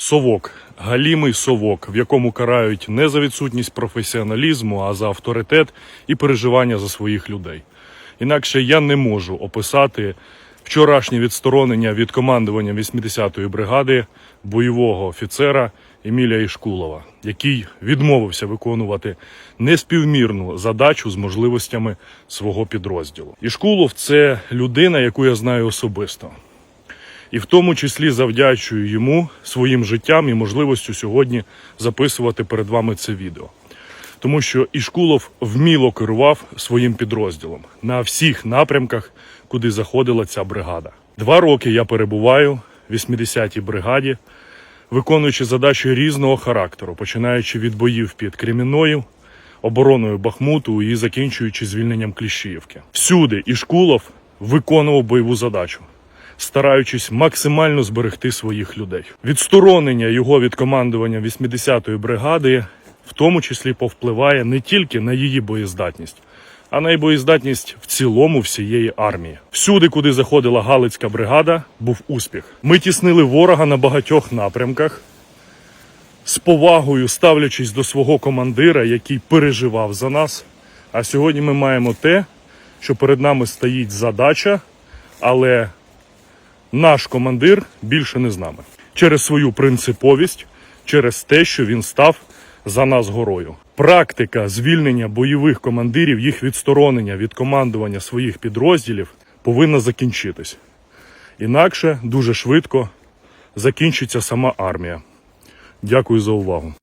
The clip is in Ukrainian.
совок, галімий совок, в якому карають не за відсутність професіоналізму, а за авторитет і переживання за своїх людей. Інакше я не можу описати вчорашнє відсторонення від командування 80-ї бригади бойового офіцера Емілія Ішкулова, який відмовився виконувати неспівмірну задачу з можливостями свого підрозділу. Ішкулов це людина, яку я знаю особисто. І в тому числі завдячую йому своїм життям і можливістю сьогодні записувати перед вами це відео. Тому що Ішкулов вміло керував своїм підрозділом на всіх напрямках, куди заходила ця бригада. Два роки я перебуваю в 80-й бригаді, виконуючи задачі різного характеру, починаючи від боїв під Кремінною, обороною Бахмуту і закінчуючи звільненням Кліщіївки. Всюди Ішкулов виконував бойову задачу стараючись максимально зберегти своїх людей. Відсторонення його від командування 80-ї бригади в тому числі повпливає не тільки на її боєздатність, а на й боєздатність в цілому всієї армії. Всюди, куди заходила Галицька бригада, був успіх. Ми тіснили ворога на багатьох напрямках. З повагою ставлячись до свого командира, який переживав за нас. А сьогодні ми маємо те, що перед нами стоїть задача, але наш командир більше не з нами через свою принциповість, через те, що він став за нас горою. Практика звільнення бойових командирів, їх відсторонення від командування своїх підрозділів повинна закінчитись. Інакше дуже швидко закінчиться сама армія. Дякую за увагу.